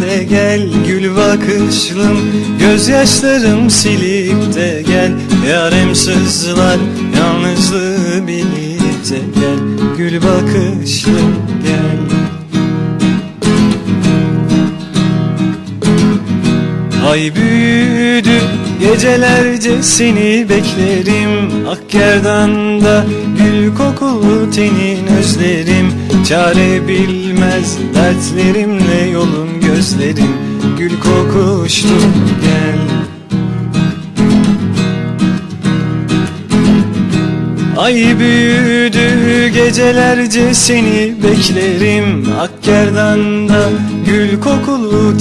de gel Gül bakışlım. Gözyaşlarım silip de gel. Yarem sızlar yalnızlığı bilip de gel. Gül bakışlım gel. Ay büyüdü gecelerce seni beklerim. Akkerdan'da gül kokulu tenin özlerim. Çare bilmez dertlerimle yolun gözlerim Gül kokuştu gel. Ay büyüdü gecelerce seni beklerim. Akkerdan'da gül kokulu